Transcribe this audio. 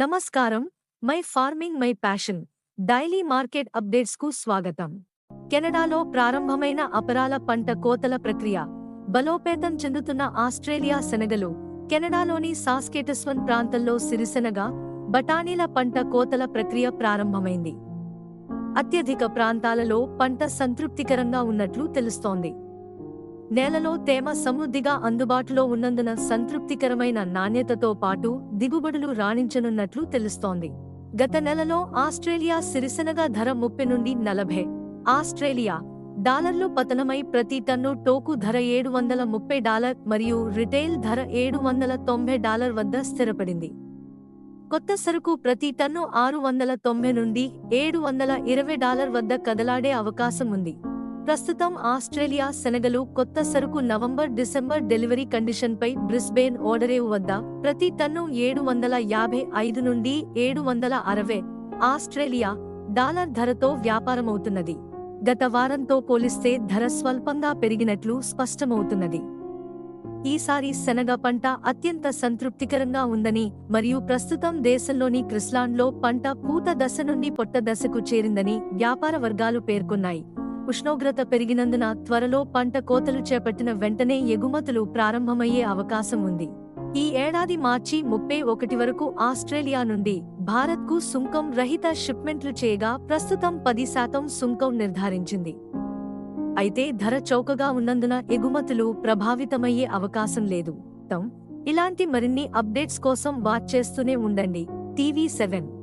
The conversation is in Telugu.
నమస్కారం. My farming my passion. Daily market అప్డేట్స్కు స్వాగతం. కెనడాలో ప్రారంభమైన అపరాల పంట కోతల ప్రక్రియ. బలోపేతం చెందుతున్న ఆస్ట్రేలియా శనగలు కెనడాలోని సాస్కేటస్వన్ ప్రాంతంలో సిరిసెనగ బఠానీల పంట కోతల ప్రక్రియ ప్రారంభమైంది. అత్యధిక ప్రాంతాలలో పంట సంతృప్తికరంగా ఉన్నట్లు తెలుస్తోంది. నేలలో తేమ సమృద్ధిగా అందుబాటులో ఉన్నందున సంతృప్తికరమైన నాణ్యతతో పాటు దిగుబడులు రాణించనున్నట్లు తెలుస్తోంది. గత నెలలో ఆస్ట్రేలియా సిరిసెనగ ధర ముప్పై నుండి నలభై ఆస్ట్రేలియా డాలర్లు పతనమై ప్రతి టన్ను టోకు ధర ఏడు వందల ముప్పై డాలర్ మరియు రిటైల్ ధర ఏడు వందల తొంభై డాలర్ వద్ద స్థిరపడింది. కొత్త సరుకు ప్రతి టన్ను ఆరు వందల తొంభై నుండి ఏడు వందల ఇరవై డాలర్ వద్ద కదలాడే అవకాశం ఉంది. ప్రస్తుతం ఆస్ట్రేలియా శనగలు కొత్త సరుకు నవంబర్ డిసెంబర్ డెలివరీ కండిషన్పై బ్రిస్బేన్ ఓడరేవు వద్ద ప్రతి టన్ను ఏడు వందల యాభై ఐదు నుండి ఏడు వందల అరవై ఆస్ట్రేలియా డాలర్ ధరతో వ్యాపారమవుతున్నది. గత వారంతో పోలిస్తే ధర స్వల్పంగా పెరిగినట్లు స్పష్టమవుతున్నది. ఈసారి శనగ పంట అత్యంత సంతృప్తికరంగా ఉందని మరియు ప్రస్తుతం దేశంలోని క్రిస్లాండ్లో పంట పూత దశ నుండి పొట్ట దశకు చేరిందని వ్యాపార వర్గాలు పేర్కొన్నాయి. ఉష్ణోగ్రత పెరిగినందున త్వరలో పంట కోతలు చేపట్టిన వెంటనే ఎగుమతులు ప్రారంభమయ్యే అవకాశం ఉంది. ఈ ఏడాది మార్చి ముప్పై ఒకటి వరకు ఆస్ట్రేలియా నుండి భారత్కు సుంకం రహిత షిప్మెంట్లు చేయగా ప్రస్తుతం పది శాతం సుంకం నిర్ధారించింది. అయితే ధర చౌకగా ఉన్నందున ఎగుమతులు ప్రభావితమయ్యే అవకాశం లేదు. తమ్ ఇలాంటి మరిన్ని అప్డేట్స్ కోసం వాచ్ చేస్తూనే ఉండండి. TV seven.